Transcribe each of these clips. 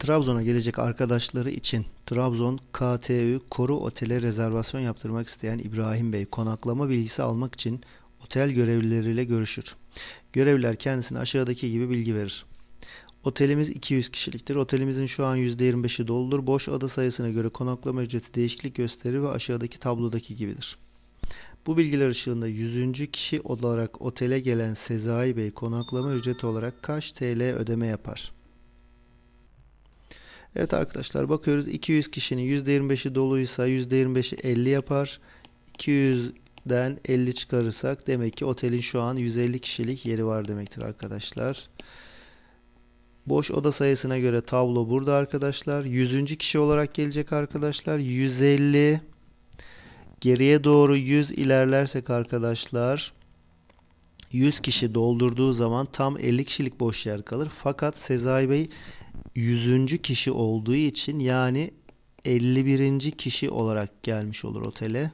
Trabzon'a gelecek arkadaşları için Trabzon KTÜ Koru Otel'e rezervasyon yaptırmak isteyen İbrahim Bey konaklama bilgisi almak için otel görevlileriyle görüşür. Görevliler kendisine aşağıdaki gibi bilgi verir. Otelimiz 200 kişiliktir. Otelimizin şu an %25'i doludur. Boş oda sayısına göre konaklama ücreti değişiklik gösterir ve aşağıdaki tablodaki gibidir. Bu bilgiler ışığında 100. kişi olarak otele gelen Sezai Bey konaklama ücreti olarak kaç TL ödeme yapar? Evet arkadaşlar bakıyoruz 200 kişinin %25'i doluysa %25'i 50 yapar. 200'den 50 çıkarırsak demek ki otelin şu an 150 kişilik yeri var demektir arkadaşlar. Boş oda sayısına göre tablo burada arkadaşlar. 100. kişi olarak gelecek arkadaşlar. 150 geriye doğru 100 ilerlersek arkadaşlar 100 kişi doldurduğu zaman tam 50 kişilik boş yer kalır. Fakat Sezai Bey 100. kişi olduğu için yani 51. kişi olarak gelmiş olur otele.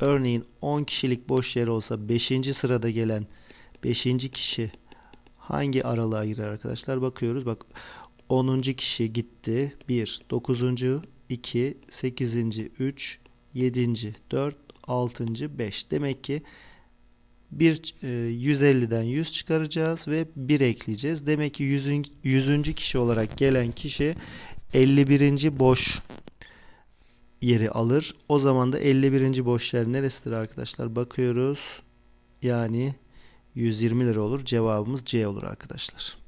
Örneğin 10 kişilik boş yer olsa 5. sırada gelen 5. kişi hangi aralığa girer arkadaşlar? Bakıyoruz. Bak 10. kişi gitti. 1, 9. 2, 8. 3, 7. 4, 6. 5. Demek ki bir e, 150'den 100 çıkaracağız ve 1 ekleyeceğiz. Demek ki 100. 100. kişi olarak gelen kişi 51. boş yeri alır. O zaman da 51. boş yer neresidir arkadaşlar? Bakıyoruz. Yani 120 lira olur. Cevabımız C olur arkadaşlar.